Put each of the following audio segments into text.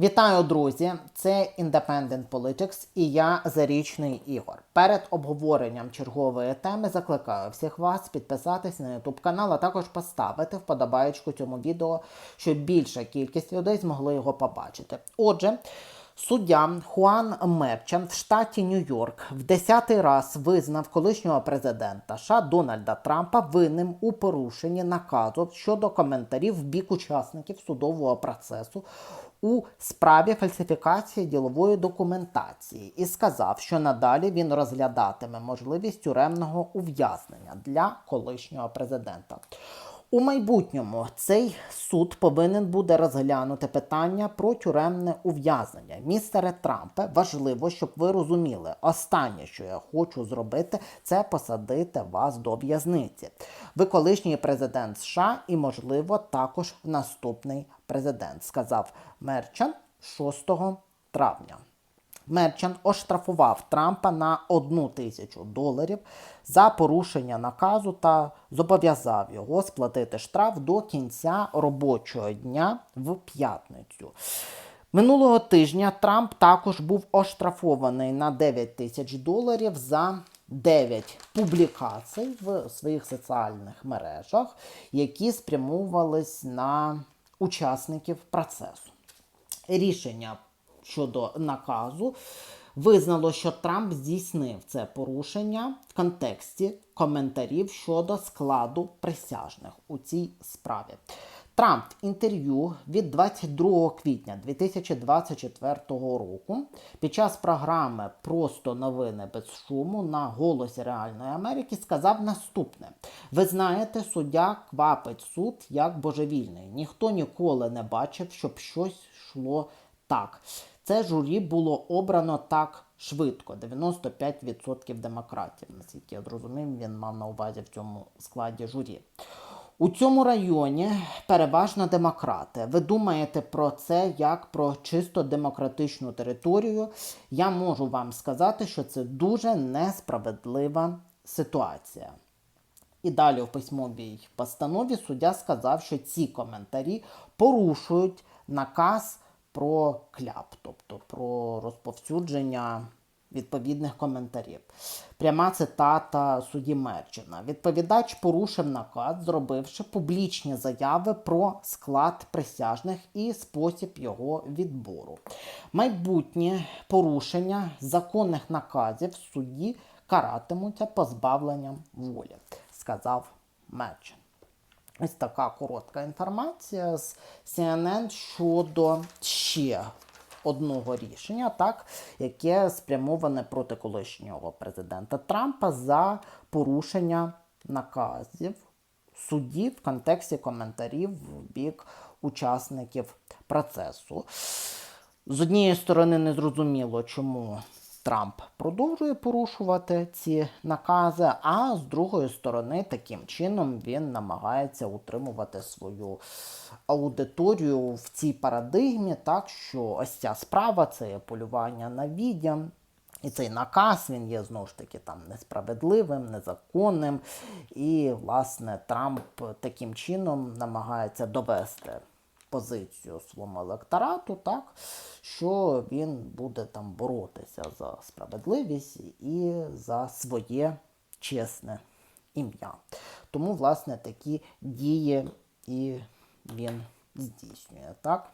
Вітаю, друзі! Це Independent Politics і я Зарічний Ігор. Перед обговоренням чергової теми закликаю всіх вас підписатись на YouTube канал, а також поставити вподобаєчку цьому відео, щоб більша кількість людей змогли його побачити. Отже, Суддя Хуан Мерчант в штаті Нью-Йорк в десятий раз визнав колишнього президента США Дональда Трампа винним у порушенні наказу щодо коментарів в бік учасників судового процесу у справі фальсифікації ділової документації і сказав, що надалі він розглядатиме можливість тюремного ув'язнення для колишнього президента. У майбутньому цей суд повинен буде розглянути питання про тюремне ув'язнення. Містере Трампе, важливо, щоб ви розуміли, останнє, що я хочу зробити, це посадити вас до в'язниці. Ви колишній президент США і, можливо, також наступний президент, сказав Мерчан 6 травня. Мерчан оштрафував Трампа на одну тисячу доларів за порушення наказу та зобов'язав його сплатити штраф до кінця робочого дня в п'ятницю. Минулого тижня Трамп також був оштрафований на 9 тисяч доларів за 9 публікацій в своїх соціальних мережах, які спрямовувались на учасників процесу. Рішення щодо наказу визнало, що Трамп здійснив це порушення в контексті коментарів щодо складу присяжних у цій справі. Трамп в інтерв'ю від 22 квітня 2024 року під час програми Просто новини без шуму на голосі Реальної Америки сказав наступне: Ви знаєте, суддя квапить суд як божевільний. Ніхто ніколи не бачив, щоб щось йшло так. Це журі було обрано так швидко 95% демократів. Наскільки я зрозумів, він мав на увазі в цьому складі журі. У цьому районі переважно демократи. Ви думаєте про це як про чисто демократичну територію? Я можу вам сказати, що це дуже несправедлива ситуація. І далі в письмовій постанові суддя сказав, що ці коментарі порушують наказ про кляп, тобто про розповсюдження відповідних коментарів. Пряма цитата судді Мерчина. Відповідач порушив наказ, зробивши публічні заяви про склад присяжних і спосіб його відбору. Майбутнє порушення законних наказів судді каратимуться позбавленням волі, сказав Мерчин. Ось така коротка інформація з CNN щодо ще одного рішення, так, яке спрямоване проти колишнього президента Трампа за порушення наказів судді в контексті коментарів в бік учасників процесу. З однієї сторони, не зрозуміло, чому Трамп продовжує порушувати ці накази, а з другої сторони, таким чином він намагається утримувати свою аудиторію в цій парадигмі, так що ось ця справа це є полювання на відьям. І цей наказ він є знову ж таки там несправедливим, незаконним. І, власне, Трамп таким чином намагається довести позицію своєму електорату, так, що він буде там боротися за справедливість і за своє чесне ім'я. Тому, власне, такі дії і він здійснює так,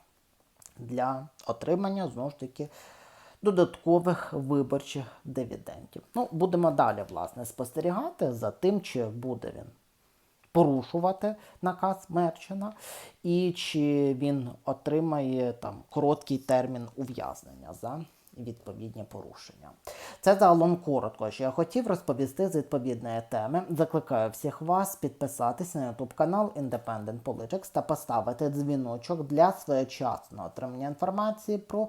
для отримання знову ж таки. Додаткових виборчих дивідендів. Ну, будемо далі, власне, спостерігати за тим, чи буде він порушувати наказ Мерчина, і чи він отримає там короткий термін ув'язнення за відповідні порушення. Це загалом коротко, що я хотів розповісти з відповідної теми. Закликаю всіх вас підписатися на YouTube канал Independent Politics та поставити дзвіночок для своєчасного отримання інформації про